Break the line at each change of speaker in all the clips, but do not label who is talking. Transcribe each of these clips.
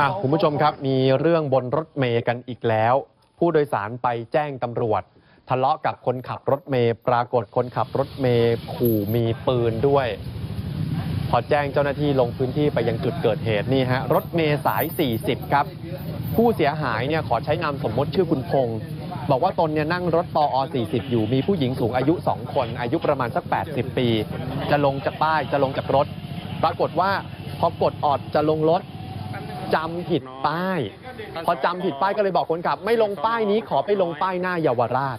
อะคุณผู้ชมครับมีเรื่องบนรถเมย์กันอีกแล้ว ผู้โดยสารไปแจ้งตำรวจ ทะเลาะกับคนขับรถเมย์ปรากฏคนขับรถเมย์ขู่มีปืนด้วย พอแจ้งเจ้าหน้าที่ลงพื้นที่ไปยังจุดเกิดเหตุนี่ฮะรถเมย์สาย 40 ครับ ผู้เสียหายเนี่ยขอใช้นามสมมติชื่อคุณพงศ์บอกว่าตนเนี่ยนั่งรถปอ 40 อยู่มีผู้หญิงสูงอายุ 2 คน อายุประมาณสัก 80 ปี จะลงจากป้ายจะลงจากรถ ปรากฏว่าพอกดออดจะลงรถ จำผิดป้าย พอจำผิดป้ายก็เลยบอกคนขับ ไม่ลงป้ายนี้ขอไปลงป้ายหน้าเยาวราช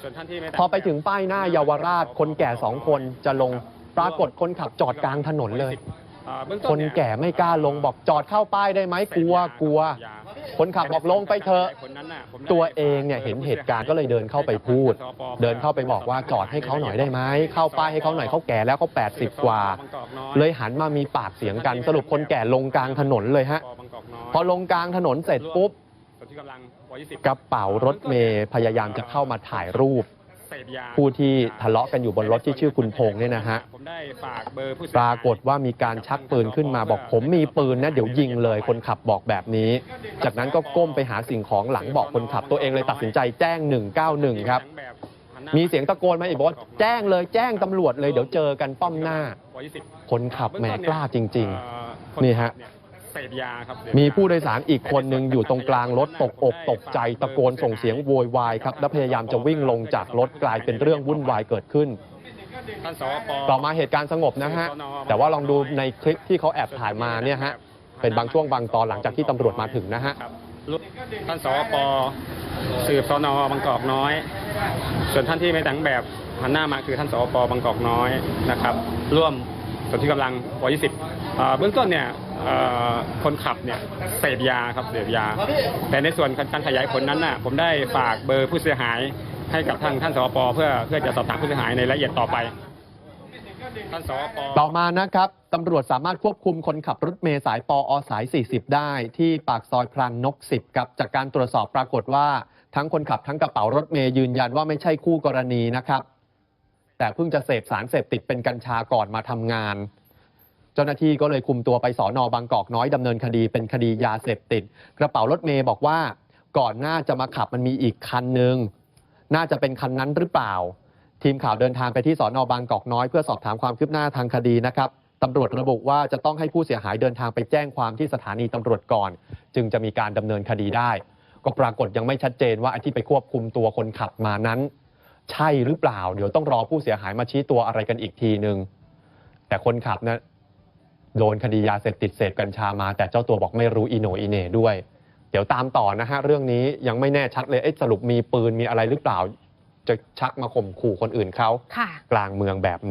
พอไปถึงป้ายหน้าเยาวราช คนแก่สองคนจะลงปรากฏคนขับจอดกลางถนนเลย คนแก่ไม่กล้าลงบอกจอดเข้าป้ายได้ไหมกลัวกลัว คนขับบอกลงไปเถอะตัวเองเนี่ยเห็นเหตุการณ์ก็เลยเดินเข้าไปพูด เดินเข้าไปบอกว่าจอดให้เขาหน่อยได้ไหมเข้าป้ายให้เขาหน่อยเขาแก่แล้วเขา80 กว่า เลยหันมามีปากเสียงกันสรุปคนแก่ลงกลางถนนเลยฮะ พอลงกลางถนนเสร็จปุ๊บกระเป๋ารถเมย์พยายามจะเข้ามาถ่ายรูป ผู้ที่ทะเลาะกันอยู่บนรถที่ชื่อคุณพงษ์เนี่ยนะฮะ
ผมได้ฝากเบอร์ผู้
ปรากฏว่ามีการชักปืนขึ้นมาบอกผมมีปืนนะเดี๋ยวยิงเลยคนขับบอกแบบนี้ จากนั้นก็ก้มไปหาสิ่งของหลังบอกคนขับตัวเองเลยตัดสินใจแจ้ง 191 ครับ มีเสียงตะโกนมาอีกบอกว่าแจ้งเลยแจ้งตำรวจเลยเดี๋ยวเจอกันป้อมหน้า คนขับแหมกล้าจริง ๆ นี่ฮะ
เสพยาครับ
มีผู้โดยสารอีกคนหนึ่งอยู่ตรงกลางรถตกอกตกใจตะโกนส่งเสียงโวยวายครับและพยายามจะวิ่งลงจากรถกลายเป็นเรื่องวุ่นวายเกิดขึ้น
ท่านสป
ต่อมาเหตุการณ์สงบนะฮะแต่ว่าลองดูในคลิปที่เขาแอบถ่ายมาเนี่ยฮะเป็นบางช่วงบางตอนหลังจากที่ตำรวจมาถึงนะฮะ
ครับท่านสปสืบสนบางกอกน้อย ส่วนท่านที่ไม่แต่งแบบหันหน้ามาคือท่านสปบางกอกน้อยนะครับ ร่วมส่วนที่กำลังว20อ่าเบื้องต้นเนี่ยเอ่อ คนขับเนี่ยเสพยาครับเสพยา แต่ในส่วนการขยายผลนั้นน่ะผมได้ฝากเบอร์ผู้เสียหายให้กับทางท่านสปเพื่อเพื่อจะสอบถามผู้เสียหายในรายละเอียดต่อไปท่านสป
ต่อมานะครับตำรวจสามารถควบคุมคนขับรถเมย์สายปอสาย 40 ได้ที่ปากซอยพรานนก 10ครับจากการตรวจสอบปรากฏว่า ทั้งคนขับทั้งกระเป๋ารถเมย์ยืนยันว่าไม่ใช่คู่กรณีนะครับ แต่เพิ่งจะเสพสารเสพติดเป็นกัญชาก่อนมาทำงาน เจ้าหน้าที่ก็เลยคุมตัวไปสอนอบางกอกน้อยดำเนินคดีเป็นคดียาเสพติด กระเป๋ารถเมย์บอกว่า ก่อนหน้าจะมาขับมันมีอีกคันหนึ่งน่าจะเป็นคันนั้นหรือเปล่า ทีมข่าวเดินทางไปที่สอนอบางกอกน้อยเพื่อสอบถามความคืบหน้าทางคดีนะครับตำรวจระบุว่าจะต้องให้ผู้เสียหายเดินทางไปแจ้งความที่สถานีตำรวจก่อน จึงจะมีการดำเนินคดีได้ ก็ปรากฏยังไม่ชัดเจนว่าไอ้ที่ไปควบคุมตัวคนขับมานั้น ใช่หรือเปล่า เดี๋ยวต้องรอผู้เสียหายมาชี้ตัวอะไรกันอีกทีหนึ่งแต่คนขับนะ โดนคดียาเสพติดเสพกัญชามา แต่เจ้าตัวบอกไม่รู้อีโหนอีเหน่ด้วย เดี๋ยวตามต่อนะฮะเรื่องนี้ยังไม่แน่ชัดเลยเอ๊ะสรุปมีปืนมีอะไรหรือเปล่า จะชักมาข่มขู่คนอื่นเขา
ค่ะ
กลางเมืองแบบ